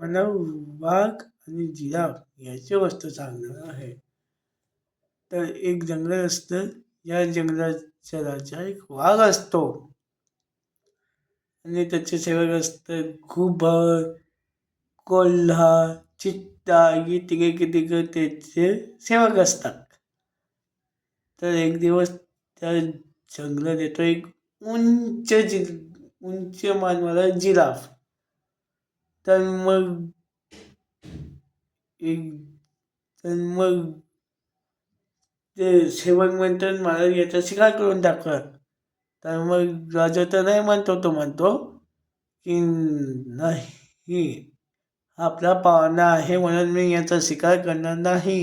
मला वाघ आणि जिराफ याची वस्तू सांगणार आहे. तर एक जंगल असतं. या जंगलाच्या राजा एक वाघ असतो. आणि त्याचे सेवक असतं घुबड कोल्हा चित्ता ही तिघे तिघं त्याचे सेवक असतात. तर एक दिवस त्या जंगलात येतो एक उंच जि उंच मानवाला जिराफ. तर मग एक तर मग ते सेवक म्हणतात महाराज याचा शिकार करून दाखवा तर मग राजा तर नाही म्हणतो तो म्हणतो की नाही आपला पाहुणा आहे म्हणून मी याचा शिकार करणार नाही.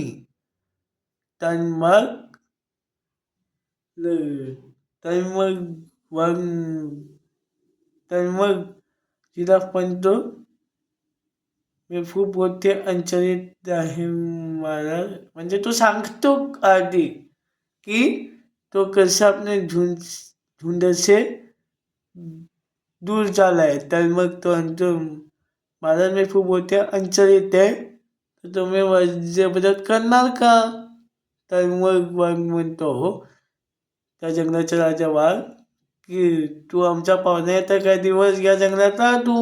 तर मग तर मग वन तर मग जिराफ म्हणतो मी खूप मोठे अंचलित आहे मला. म्हणजे तो सांगतो आधी की तो कसा आपले झुंज झुंडसे दूर झाला आहे तर मग तो म्हणतो मला मी खूप मोठे अंचलित आहे. तर तुम्ही माझे मदत करणार का? तर मग वाघ म्हणतो हो. त्या जंगलाचा राजा वाघ की तू आमच्या पाहुण्याचा काही दिवस या जंगलात राह तू.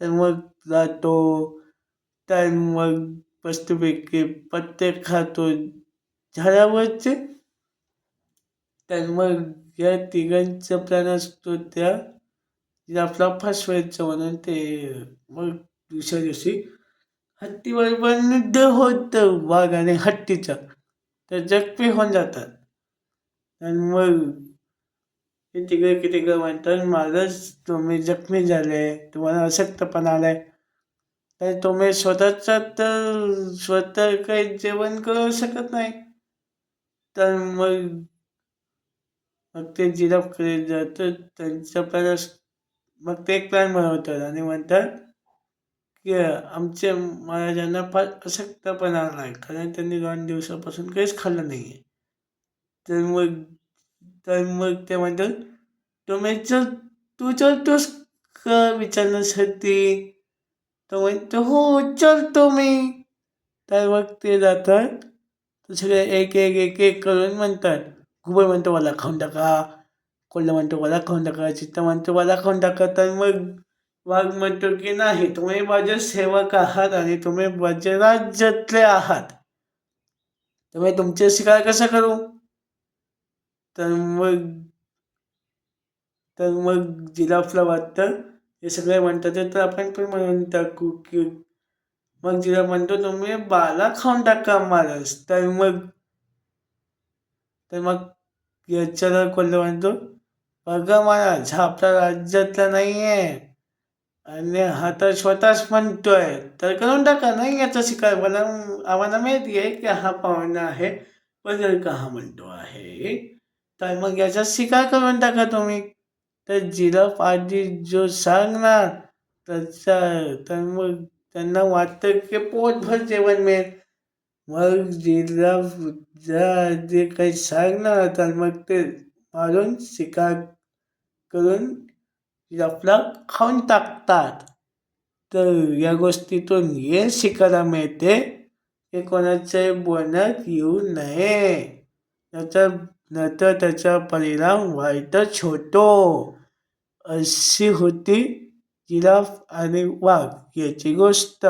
तर मग जातो. तर मग मस्तपैकी पत्ते खातो. झाडावरचे. तर मग या तिघांचा प्लॅन असतो त्या आपला फसवायचं म्हणून ते मग दुसऱ्या दिवशी हत्तीवर पण युद्ध होतं. वाघ आणि हत्तीचं. तर जखमी होऊन जातात. आणि मग हे तिघं की तिघं म्हणतात माझंच तुम्ही जखमी झाले तुम्हाला अशक्तपणा आलाय तर तुम्ही स्वतःचा तर स्वतः काही जेवण करू शकत नाही. तर मग मग ते जिराफकडे जातं त्यांच्या प्लॅन मग ते एक प्लॅन बनवतात आणि म्हणतात की आमच्या महाराजांना फार अशक्तपणा आला आहे कारण त्यांनी दोन दिवसापासून काहीच खाल्लं नाही आहे तर मग तर मग ते म्हणतात तुम्ही चल तू चलतोस का विचारण्यासाठी तो म्हणतो हो चलतो मी. तर मग ते जातात सगळे एक एक एक एक करून म्हणतात घुबड म्हणतो मला खाऊन टाका कोल्हा म्हणतो मला खाऊन टाका चित्ता म्हणतो मला खाऊन टाका. तर मग वाघ म्हणतो की नाही तुम्ही माझे सेवक आहात आणि तुम्ही माझे राज्यातले आहात. तुम्ही तुमचे शिकार कसं करू? तर मग तर मग जिराफला वाटतं हे सगळे म्हणतात तर आपण पण म्हणून टाकू की मग जिराफ म्हणतो तुम्ही बाला खाऊन टाका मारस तर मग तर मग याच्याला कोल्हा म्हणतो? बघा महाराज हा आपला राज्यातला नाही आहे आणि हा तर स्वतःच म्हणतोय. तर करून टाका नाही याचा शिकार मला आम्हाला माहिती आहे की हा पाहुणा आहे पण जर का हा म्हणतो आहे तर मग याचा शिकार करून टाका तुम्ही. तर जिराफ आधी जो सांगणार त्याचा तर मग त्यांना वाटतं की पोटभर जेवण मिळेल. मग जिराफ ज्या जे काही सांगणार तर मग ते मारून शिकार करून जिराफला खाऊन टाकतात. तर या गोष्टीतून हे शिकायला मिळते हे कोणाच्या बोलण्यात येऊ नये. याचा नंतर त्याचा परिणाम वाईटच होतो अशी होती जिराफ आणि वाघ याची गोष्ट.